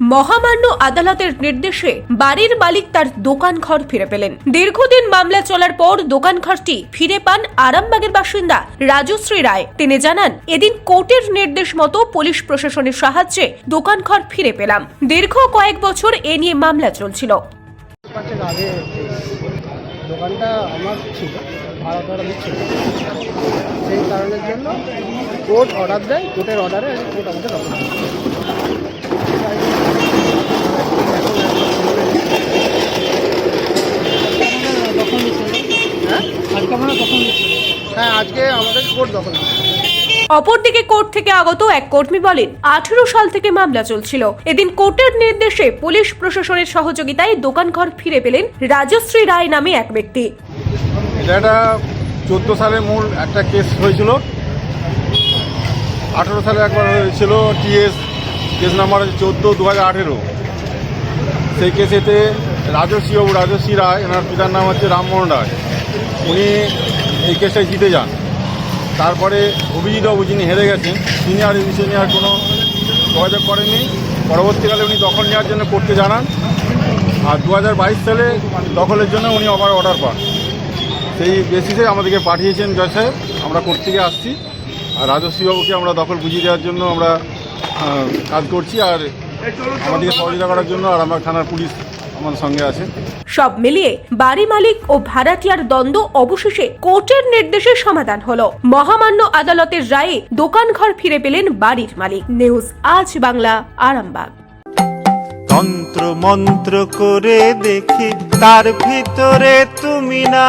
মহামান্য আদালতের নির্দেশে বাড়ির মালিক তার দোকান ঘর ফিরে পেলেন। দীর্ঘদিন মামলা চলার পর দোকান ঘরটি ফিরে পান আরামবাগের বাসিন্দা রাজশ্রী রায়। তিনি জানান, এদিন কোর্টের নির্দেশ মতো পুলিশ প্রশাসনের সাহায্যে দোকান ঘর ফিরে পেলাম। দীর্ঘ কয়েক বছর এ নিয়ে মামলা চলছিল। দোকানটা আমার ছিল সেই কারণের জন্য কোর্ট অর্ডার দেয়, কোর্টের অর্ডারে কোর্ট হ্যাঁ আজকে আমাদের কোর্ট দখল অপরদিকে কোর্ট থেকে আগত এক কর্মী বলেন আঠেরো সাল থেকে মামলা চলছিল। এদিন কোর্টের নির্দেশে পুলিশ প্রশাসনের সহযোগিতায় দোকান ঘর ফিরে পেলেন রাজশ্রী রায় নামে এক ব্যক্তি। এটা চোদ্দ সালে মূল একটা কেস হয়েছিল। আঠেরো সালে একবার হয়েছিল টিএস কেস নাম্বার চোদ্দ দু হাজার আঠেরো। সেই কেসেতে রাজস্বী বাবু রাজস্বী রায় এনার পিতার নাম হচ্ছে রামমোহন রায়। উনি এই কেসটায় জিতে যান। তারপরে অভিজিৎ বাবু যিনি হেরে গেছেন তিনি আর আর কোনো যোগাযোগ করেননি। পরবর্তীকালে উনি দখল নেওয়ার জন্য করতে জানান। আর দু হাজার বাইশ সালে দখলের জন্য উনি আবার অর্ডার পান। সেই বেসিসে আমাদেরকে পাঠিয়েছেন জয় সাহেব। আমরা কোর্ট থেকে আসছি। আর রাজস্বীবাবুকে আমরা দখল বুঝিয়ে দেওয়ার জন্য আমরা কাজ করছি। আর আমাদেরকে সহযোগিতা করার জন্য আর আমার থানার পুলিশ আমাদের সঙ্গে আছে। সব মিলিয়ে বাড়ি মালিক ও ভাড়াটিয়ার দ্বন্দ্ব অবশেষে কোর্টের নির্দেশে সমাধান হলো। মহামান্য আদালতের রায়ে দোকান ঘর ফিরে পেলেন বাড়ির মালিক। নিউজ আজ বাংলা আরামবাগ। তন্ত্র মন্ত্র করে দেখি তার ভিতরে তুমি না।